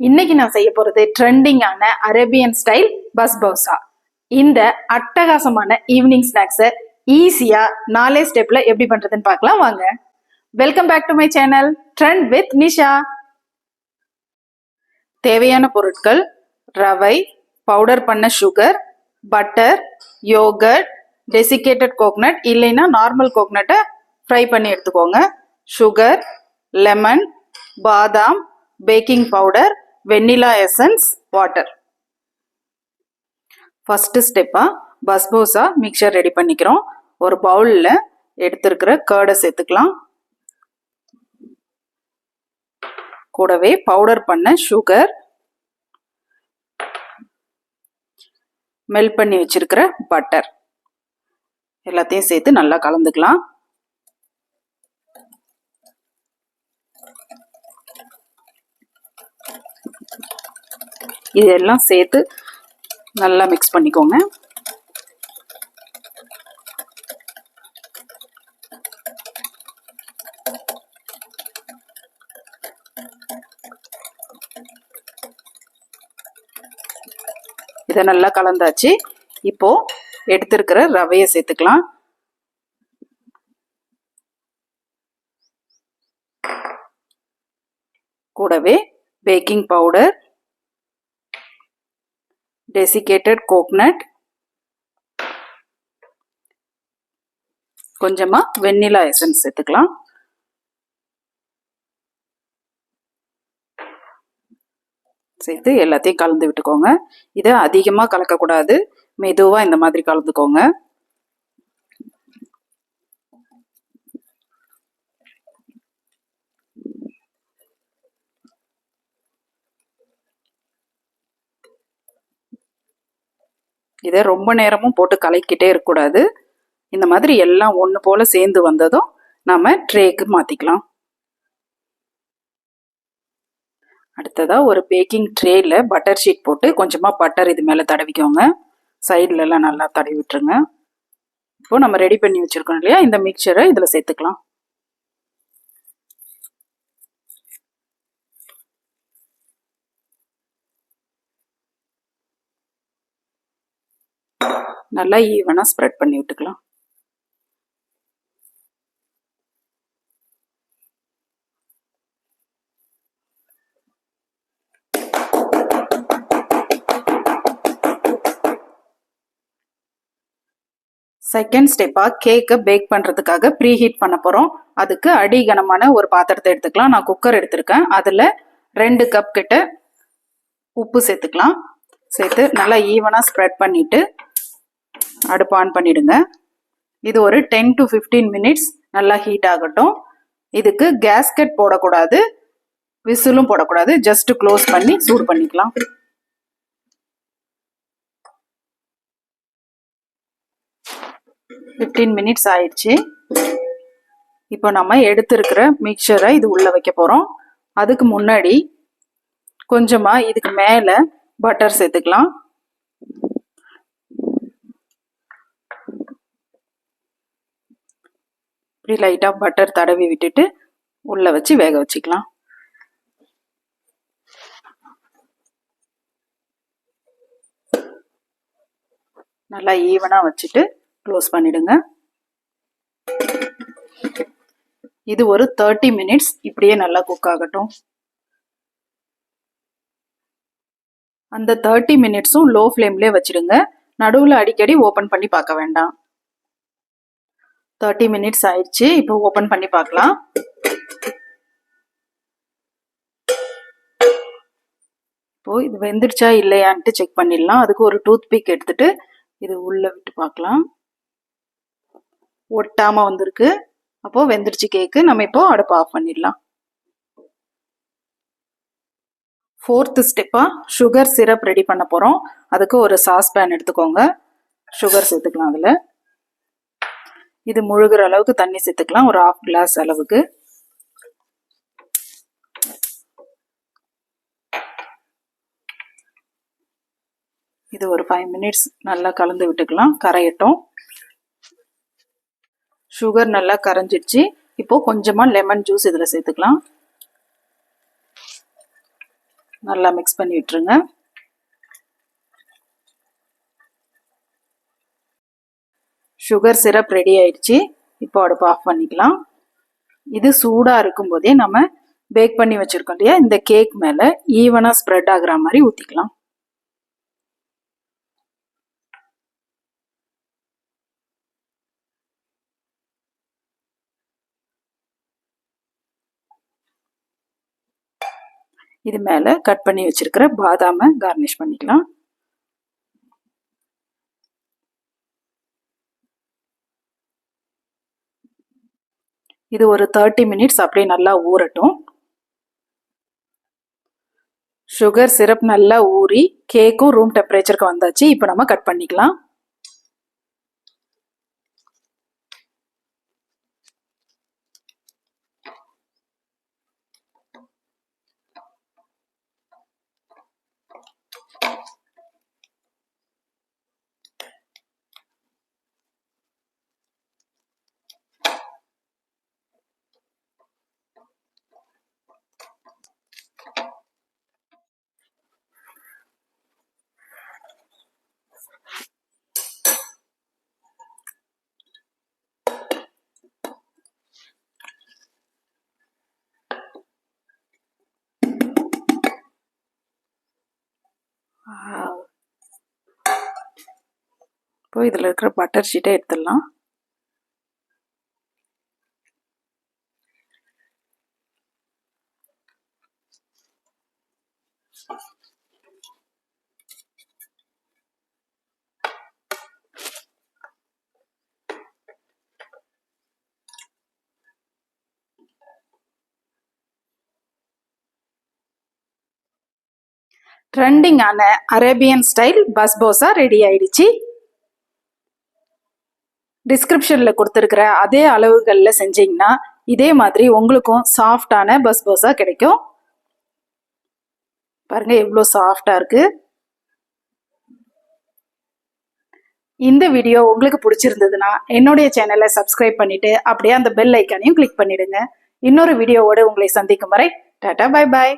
இன்னைக்கு நான் செய்ய போறது ட்ரெண்டிங்கான அரேபியன் ஸ்டைல் பஸ் பவுசா இந்த அட்டகாசமான ஈவினிங் ஸ்நாக்ஸை ஈஸியா நாலே ஸ்டெப்ல எப்படி பண்றதுன்னு பார்க்கலாம் வாங்க. Welcome back to my channel trend with Nisha தேவையான பொருட்கள் ரவை பவுடர் பண்ண sugar butter yoghurt desiccated coconut இல்லைன்னா நார்மல் கோகனட்டை ஃப்ரை பண்ணி எடுத்துக்கோங்க. சுகர் லெமன் பாதாம் baking powder vanilla essence water first ஸ்டெப்பாக பஸ்போசா மிக்சர் ரெடி பண்ணிக்கிறோம். ஒரு பவுலில் எடுத்துருக்கிற கேர்டை சேர்த்துக்கலாம். கூடவே பவுடர் பண்ண சுகர் மெல்ட் பண்ணி வச்சிருக்கிற பட்டர் எல்லாத்தையும் சேர்த்து நல்லா கலந்துக்கலாம். இதெல்லாம் சேர்த்து நல்லா மிக்ஸ் பண்ணிக்கோங்க. இதை நல்லா கலந்தாச்சு. இப்போ எடுத்திருக்கிற ரவையை சேர்த்துக்கலாம். கூடவே பேக்கிங் பவுடர் டெசிகேட்டட் கோக்னட். கொஞ்சமா வெண்ணிலா எசன்ஸ் சேர்த்துக்கலாம். சேர்த்து எல்லாத்தையும் கலந்து விட்டுக்கோங்க. இதை அதிகமாக கலக்கக்கூடாது. மெதுவாக இந்த மாதிரி கலந்துக்கோங்க. இதை ரொம்ப நேரமும் போட்டு கலக்கிட்டே இருக்கக்கூடாது. இந்த மாதிரி எல்லாம் ஒன்று போல் சேர்ந்து வந்ததும் நாம் ட்ரேக்கு மாற்றிக்கலாம் அடுத்ததாக ஒரு பேக்கிங் ட்ரேயில் பட்டர் ஷீட் போட்டு கொஞ்சமாக பட்டர் இது மேலே தடவிக்கோங்க. சைட்லலாம் நல்லா தடவி விட்டுருங்க. இப்போது நம்ம ரெடி பண்ணி வச்சுருக்கோம் இல்லையா? இந்த மிக்சரை இதில் சேர்த்துக்கலாம். நல்லா ஈவனாக ஸ்ப்ரெட் பண்ணி விட்டுக்கலாம். செகண்ட் ஸ்டெப்பாக கேக்கை பேக் பண்ணுறதுக்காக ப்ரீ ஹீட் பண்ண போகிறோம் அதுக்கு அடிகனமான ஒரு பாத்திரத்தை எடுத்துக்கலாம். நான் குக்கர் எடுத்திருக்கேன். அதில் ரெண்டு கப் கிட்ட உப்பு சேர்த்துக்கலாம். சேர்த்து நல்லா ஈவனாக ஸ்ப்ரெட் பண்ணிவிட்டு அடுப்பு ஆன் பண்ணிடுங்க. இது ஒரு டென் டு ஃபிஃப்டீன் மினிட்ஸ் நல்லா ஹீட் ஆகட்டும். இதுக்கு கேஸ்கெட் போடக்கூடாது. விசிலும் போடக்கூடாது. ஜஸ்ட் க்ளோஸ் பண்ணி சூடு பண்ணிக்கலாம். ஃபிஃப்டீன் மினிட்ஸ் ஆயிடுச்சு. இப்போ நம்ம எடுத்துருக்கிற மிக்சரை இது உள்ளே வைக்க போகிறோம் அதுக்கு முன்னாடி கொஞ்சமாக இதுக்கு மேலே பட்டர் சேர்த்துக்கலாம். இப்படி லைட்டாக பட்டர் தடவி விட்டுட்டு உள்ளே வச்சு வேக வச்சுக்கலாம். நல்லா ஈவனாக வச்சுட்டு க்ளோஸ் பண்ணிடுங்க. இது ஒரு தேர்ட்டி மினிட்ஸ் இப்படியே நல்லா குக் ஆகட்டும். அந்த தேர்ட்டி மினிட்ஸும் லோ ஃப்ளேம்லேயே வச்சுடுங்க. நடுவில் அடிக்கடி ஓப்பன் பண்ணி பார்க்க வேண்டாம். தேர்ட்டி மினிட்ஸ் ஆயிடுச்சு. இப்போ ஓப்பன் பண்ணி பார்க்கலாம். இப்போ இது வெந்துடுச்சா இல்லையான்ட்டு செக் பண்ணிடலாம். அதுக்கு ஒரு டூத் பிக் எடுத்துட்டு இது உள்ள விட்டு பார்க்கலாம். ஒட்டாம வந்திருக்கு. அப்போ வெந்துருச்சு கேக்கு நம்ம இப்போ அடுப்பு ஆஃப் பண்ணிடலாம். ஃபோர்த்து ஸ்டெப்பாக சுகர் சிரப் ரெடி பண்ண போகிறோம் அதுக்கு ஒரு சாஸ் பேன் எடுத்துக்கோங்க. சுகர் சேர்த்துக்கலாம் அதில். இது முழுகிற அளவுக்கு தண்ணி சேர்த்துக்கலாம். ஒரு ஆஃப் கிளாஸ் அளவுக்கு. இது ஒரு ஃபைவ் மினிட்ஸ் நல்லா கலந்து விட்டுக்கலாம். கரையட்டும். சுகர் நல்லா கரைஞ்சிடுச்சு. இப்போ கொஞ்சமாக லெமன் ஜூஸ் இதில் சேர்த்துக்கலாம். நல்லா மிக்ஸ் பண்ணி விட்டுருங்க. சுகர் சிரப் ரெடி ஆயிடுச்சு. இப்போ அடுப்பு ஆஃப் பண்ணிக்கலாம். இது சூடாக இருக்கும்போதே நம்ம பேக் பண்ணி வச்சுருக்கோம் இல்லையா? இந்த கேக் மேலே ஈவனாக ஸ்ப்ரெட் ஆகுற மாதிரி ஊற்றிக்கலாம் இது மேலே கட் பண்ணி வச்சிருக்கிற பாதாமை கார்னிஷ் பண்ணிக்கலாம். இது ஒரு தேர்ட்டி மினிட்ஸ் அப்படியே நல்லா ஊறட்டும். சுகர் சிரப் நல்லா ஊறி கேக்கும் ரூம் டெம்பரேச்சருக்கு வந்தாச்சு. இப்போ நம்ம கட் பண்ணிக்கலாம். இப்போ இதில் இருக்கிற பட்டர் ஷீட்டை எடுத்துடலாம். ட்ரெண்டிங்கான அரேபியன் ஸ்டைல் பஸ்போசா ரெடி ஆயிடுச்சு. டிஸ்கிரிப்ஷனில் கொடுத்துருக்கிற அதே அளவுகளில் செஞ்சீங்கன்னா இதே மாதிரி உங்களுக்கும் சாஃப்டான பஸ்ஸாக கிடைக்கும். பாருங்க எவ்வளோ சாஃப்டாக இருக்குது இந்த வீடியோ உங்களுக்கு பிடிச்சிருந்ததுன்னா என்னுடைய சேனலை சப்ஸ்கிரைப் பண்ணிட்டு அப்படியே அந்த பெல் ஐக்கானையும் கிளிக் பண்ணிடுங்க. இன்னொரு வீடியோவோட உங்களை சந்திக்கும் வரை டாடா பை பாய்